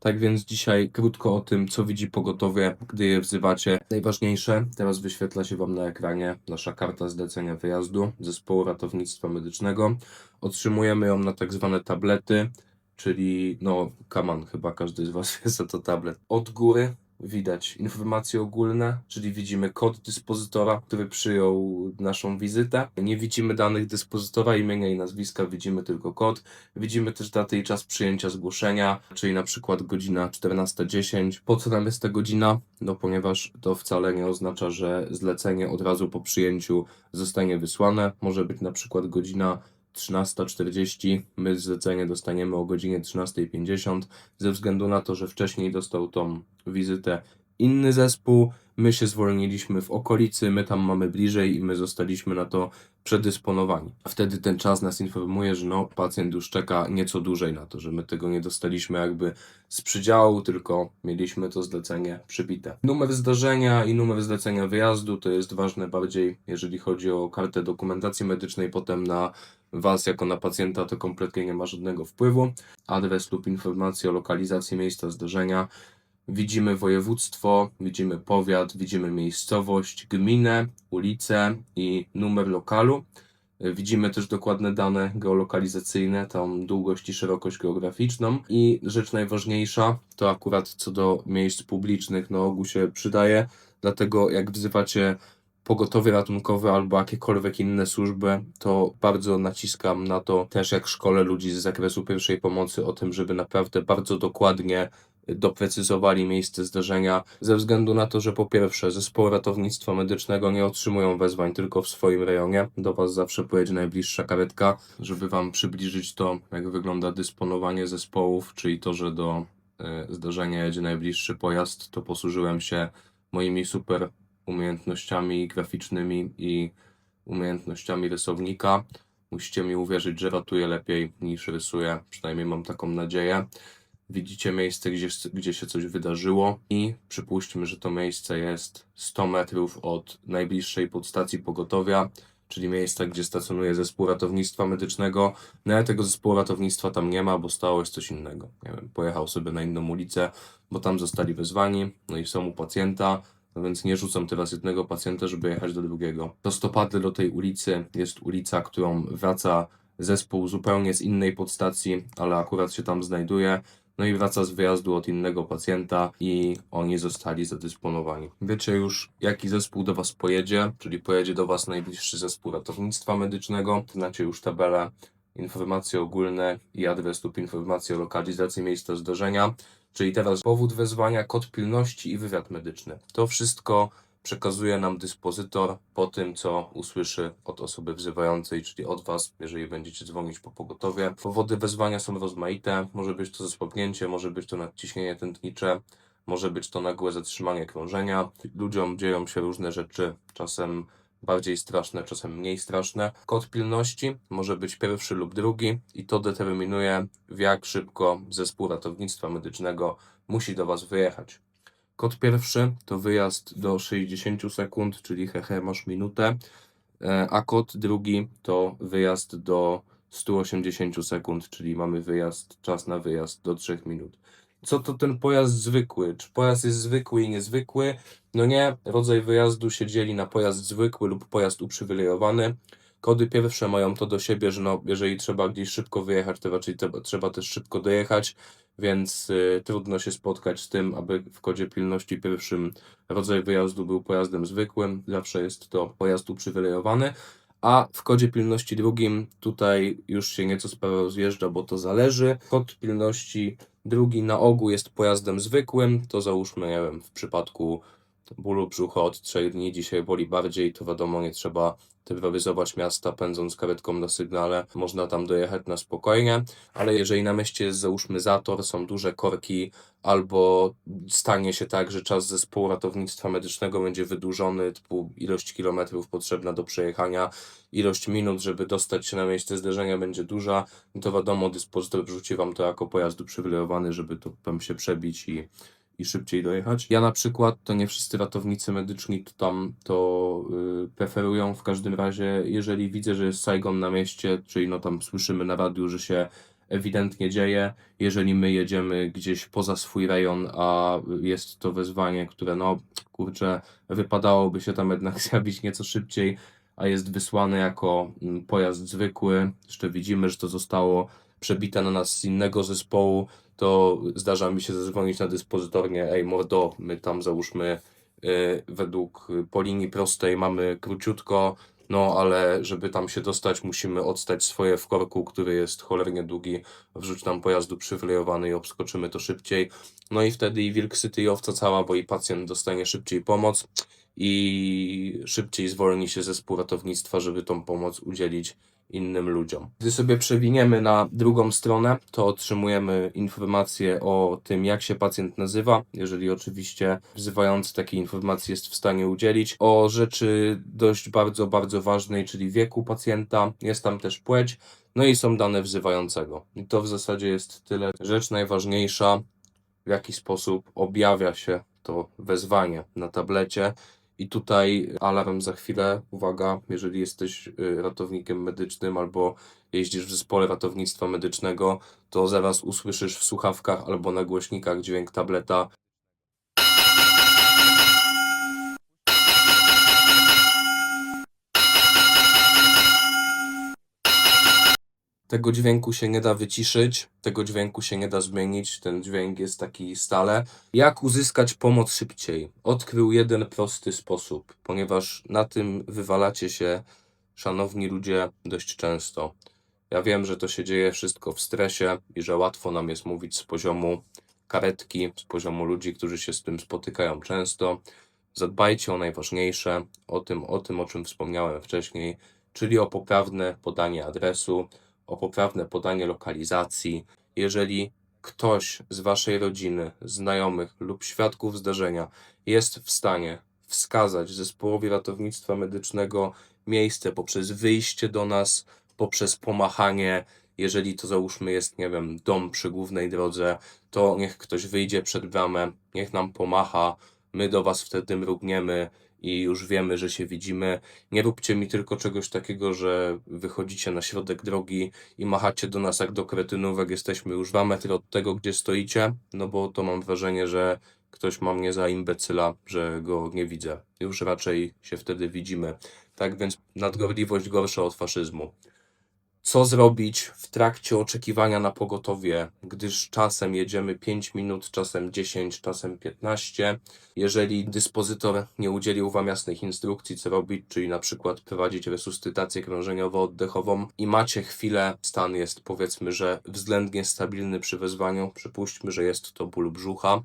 Tak więc dzisiaj krótko o tym, co widzi pogotowie, gdy je wzywacie. Najważniejsze, teraz wyświetla się Wam na ekranie nasza karta zlecenia wyjazdu zespołu ratownictwa medycznego. Otrzymujemy ją na tak zwane tablety, czyli no, kaman, chyba każdy z Was wie, co to tablet. Od góry widać informacje ogólne, czyli widzimy kod dyspozytora, który przyjął naszą wizytę. Nie widzimy danych dyspozytora, imienia i nazwiska, widzimy tylko kod. Widzimy też datę i czas przyjęcia zgłoszenia, czyli na przykład godzina 14.10. Po co nam jest ta godzina? No ponieważ to wcale nie oznacza, że zlecenie od razu po przyjęciu zostanie wysłane. Może być na przykład godzina 13.40, my zlecenie dostaniemy o godzinie 13.50, ze względu na to, że wcześniej dostał tą wizytę inny zespół, my się zwolniliśmy w okolicy, my tam mamy bliżej i my zostaliśmy na to przedysponowani. Wtedy ten czas nas informuje, że no, pacjent już czeka nieco dłużej na to, że my tego nie dostaliśmy jakby z przydziału, tylko mieliśmy to zlecenie przybite. Numer zdarzenia i numer zlecenia wyjazdu to jest ważne bardziej, jeżeli chodzi o kartę dokumentacji medycznej, potem na Was jako na pacjenta to kompletnie nie ma żadnego wpływu. Adres lub informacje o lokalizacji miejsca zdarzenia. Widzimy województwo, widzimy powiat, widzimy miejscowość, gminę, ulicę i numer lokalu. Widzimy też dokładne dane geolokalizacyjne, tą długość i szerokość geograficzną. I rzecz najważniejsza, to akurat co do miejsc publicznych na ogół się przydaje, dlatego jak wzywacie pogotowie ratunkowe albo jakiekolwiek inne służby, to bardzo naciskam na to też jak szkole ludzi z zakresu pierwszej pomocy o tym, żeby naprawdę bardzo dokładnie doprecyzowali miejsce zdarzenia, ze względu na to, że po pierwsze zespoły ratownictwa medycznego nie otrzymują wezwań tylko w swoim rejonie. Do Was zawsze pojedzie najbliższa karetka, żeby Wam przybliżyć to, jak wygląda dysponowanie zespołów, czyli to, że do e, zdarzenia jedzie najbliższy pojazd, to posłużyłem się moimi super umiejętnościami graficznymi i umiejętnościami rysownika. Musicie mi uwierzyć, że ratuję lepiej niż rysuję, przynajmniej mam taką nadzieję. Widzicie miejsce, gdzie, gdzie się coś wydarzyło i przypuśćmy, że to miejsce jest 100 metrów od najbliższej podstacji pogotowia, czyli miejsca, gdzie stacjonuje zespół ratownictwa medycznego. No ale tego zespołu ratownictwa tam nie ma, bo stało jest coś innego. Nie wiem, pojechał sobie na inną ulicę, bo tam zostali wezwani, no i są u pacjenta, no więc nie rzucam teraz jednego pacjenta, żeby jechać do drugiego. Prostopadle do tej ulicy jest ulica, którą wraca zespół zupełnie z innej podstacji, ale akurat się tam znajduje. No i wraca z wyjazdu od innego pacjenta i oni zostali zadysponowani. Wiecie już, jaki zespół do Was pojedzie, czyli pojedzie do Was najbliższy zespół ratownictwa medycznego. Znacie już tabelę, informacje ogólne i adres lub informacje o lokalizacji miejsca zdarzenia. Czyli teraz powód wezwania, kod pilności i wywiad medyczny. To wszystko przekazuje nam dyspozytor po tym, co usłyszy od osoby wzywającej, czyli od Was, jeżeli będziecie dzwonić po pogotowie. Powody wezwania są rozmaite. Może być to zasłabnięcie, może być to nadciśnienie tętnicze, może być to nagłe zatrzymanie krążenia. Ludziom dzieją się różne rzeczy, czasem bardziej straszne, czasem mniej straszne. Kod pilności może być pierwszy lub drugi i to determinuje, w jak szybko zespół ratownictwa medycznego musi do Was wyjechać. Kod pierwszy to wyjazd do 60 sekund, czyli hehe, masz minutę, e, a kod drugi to wyjazd do 180 sekund, czyli mamy wyjazd, czas na wyjazd do 3 minut. Co to ten pojazd zwykły? Czy pojazd jest zwykły i niezwykły? No nie, rodzaj wyjazdu się dzieli na pojazd zwykły lub pojazd uprzywilejowany. Kody pierwsze mają to do siebie, że no, jeżeli trzeba gdzieś szybko wyjechać, to raczej trzeba, trzeba też szybko dojechać, więc y, trudno się spotkać z tym, aby w kodzie pilności pierwszym rodzaj wyjazdu był pojazdem zwykłym. Zawsze jest to pojazd uprzywilejowany. A w kodzie pilności drugim tutaj już się nieco sprawa rozjeżdża, bo to zależy. Kod pilności drugi na ogół jest pojazdem zwykłym. To załóżmy, nie wiem, w przypadku bólu brzucha od 3 dni, dzisiaj boli bardziej, to wiadomo, nie trzeba terroryzować miasta pędząc karetką na sygnale. Można tam dojechać na spokojnie, ale jeżeli na mieście jest załóżmy zator, są duże korki, albo stanie się tak, że czas zespołu ratownictwa medycznego będzie wydłużony, typu ilość kilometrów potrzebna do przejechania, ilość minut, żeby dostać się na miejsce zdarzenia będzie duża, no to wiadomo, dyspozytor wrzuci Wam to jako pojazd uprzywilejowany, żeby to tam się przebić i i szybciej dojechać. Ja na przykład, to nie wszyscy ratownicy medyczni to tam to y, preferują. W każdym razie, jeżeli widzę, że jest Saigon na mieście, czyli no tam słyszymy na radiu, że się ewidentnie dzieje. Jeżeli my jedziemy gdzieś poza swój rejon, a jest to wezwanie, które no kurczę, wypadałoby się tam jednak zjawić nieco szybciej, a jest wysłane jako mm, pojazd zwykły. Jeszcze widzimy, że to zostało przebite na nas z innego zespołu, to zdarza mi się zadzwonić na dyspozytornię, ej mordo, my tam załóżmy y, według y, po linii prostej mamy króciutko, no ale żeby tam się dostać, musimy odstać swoje w korku, który jest cholernie długi, wrzuć nam pojazdu przywilejowany i obskoczymy to szybciej. No i wtedy i wilk syty i owca cała, bo i pacjent dostanie szybciej pomoc i szybciej zwolni się zespół ratownictwa, żeby tą pomoc udzielić innym ludziom. Gdy sobie przewiniemy na drugą stronę, to otrzymujemy informację o tym, jak się pacjent nazywa, jeżeli oczywiście wzywający takiej informacji jest w stanie udzielić, o rzeczy dość bardzo, bardzo ważnej, czyli wieku pacjenta, jest tam też płeć, no i są dane wzywającego. I to w zasadzie jest tyle. Rzecz najważniejsza, w jaki sposób objawia się to wezwanie na tablecie. I tutaj alarm za chwilę. Uwaga, jeżeli jesteś y, ratownikiem medycznym albo jeździsz w zespole ratownictwa medycznego, to zaraz usłyszysz w słuchawkach albo na głośnikach dźwięk tableta. Tego dźwięku się nie da wyciszyć, tego dźwięku się nie da zmienić, ten dźwięk jest taki stale. Jak uzyskać pomoc szybciej? Odkrył jeden prosty sposób, ponieważ na tym wywalacie się, szanowni ludzie, dość często. Ja wiem, że to się dzieje wszystko w stresie i że łatwo nam jest mówić z poziomu karetki, z poziomu ludzi, którzy się z tym spotykają często. Zadbajcie o najważniejsze, o tym, o tym, o czym wspomniałem wcześniej, czyli o poprawne podanie adresu, o poprawne podanie lokalizacji. Jeżeli ktoś z waszej rodziny, znajomych lub świadków zdarzenia jest w stanie wskazać zespołowi ratownictwa medycznego miejsce poprzez wyjście do nas, poprzez pomachanie, jeżeli to załóżmy jest, nie wiem, dom przy głównej drodze, to niech ktoś wyjdzie przed bramę, niech nam pomacha, my do was wtedy mrugniemy i już wiemy, że się widzimy. Nie róbcie mi tylko czegoś takiego, że wychodzicie na środek drogi i machacie do nas jak do kretynów, jak jesteśmy już dwa metry od tego, gdzie stoicie, no bo to mam wrażenie, że ktoś ma mnie za imbecyla, że go nie widzę. Już raczej się wtedy widzimy. Tak więc nadgorliwość gorsza od faszyzmu. Co zrobić w trakcie oczekiwania na pogotowie, gdyż czasem jedziemy 5 minut, czasem 10, czasem 15. Jeżeli dyspozytor nie udzielił Wam jasnych instrukcji, co robić, czyli na przykład prowadzić resuscytację krążeniowo-oddechową i macie chwilę, stan jest powiedzmy, że względnie stabilny przy wezwaniu, przypuśćmy, że jest to ból brzucha,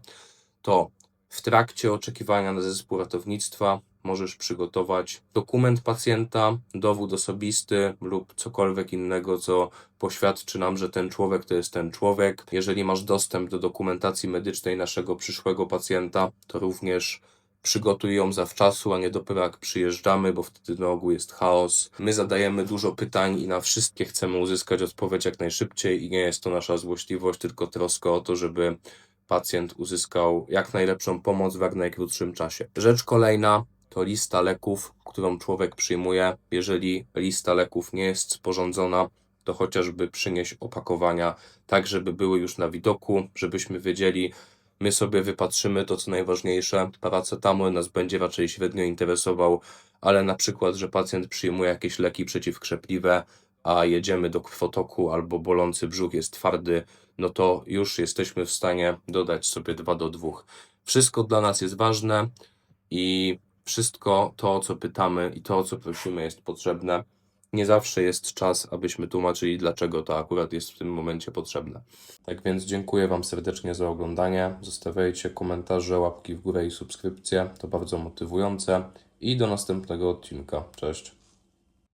to w trakcie oczekiwania na zespół ratownictwa możesz przygotować dokument pacjenta, dowód osobisty lub cokolwiek innego, co poświadczy nam, że ten człowiek to jest ten człowiek. Jeżeli masz dostęp do dokumentacji medycznej naszego przyszłego pacjenta, to również przygotuj ją zawczasu, a nie dopiero jak przyjeżdżamy, bo wtedy na ogół jest chaos. My zadajemy dużo pytań i na wszystkie chcemy uzyskać odpowiedź jak najszybciej i nie jest to nasza złośliwość, tylko troska o to, żeby pacjent uzyskał jak najlepszą pomoc w jak najkrótszym czasie. Rzecz kolejna to lista leków, którą człowiek przyjmuje. Jeżeli lista leków nie jest sporządzona, to chociażby przynieść opakowania, tak żeby były już na widoku, żebyśmy wiedzieli, my sobie wypatrzymy to, co najważniejsze. Paracetamol nas będzie raczej średnio interesował, ale na przykład, że pacjent przyjmuje jakieś leki przeciwkrzepliwe, a jedziemy do krwotoku albo bolący brzuch jest twardy, no to już jesteśmy w stanie dodać sobie 2 do 2. Wszystko dla nas jest ważne i wszystko to, o co pytamy i to, o co prosimy, jest potrzebne. Nie zawsze jest czas, abyśmy tłumaczyli, dlaczego to akurat jest w tym momencie potrzebne. Tak więc dziękuję Wam serdecznie za oglądanie. Zostawiajcie komentarze, łapki w górę i subskrypcje. To bardzo motywujące. I do następnego odcinka. Cześć.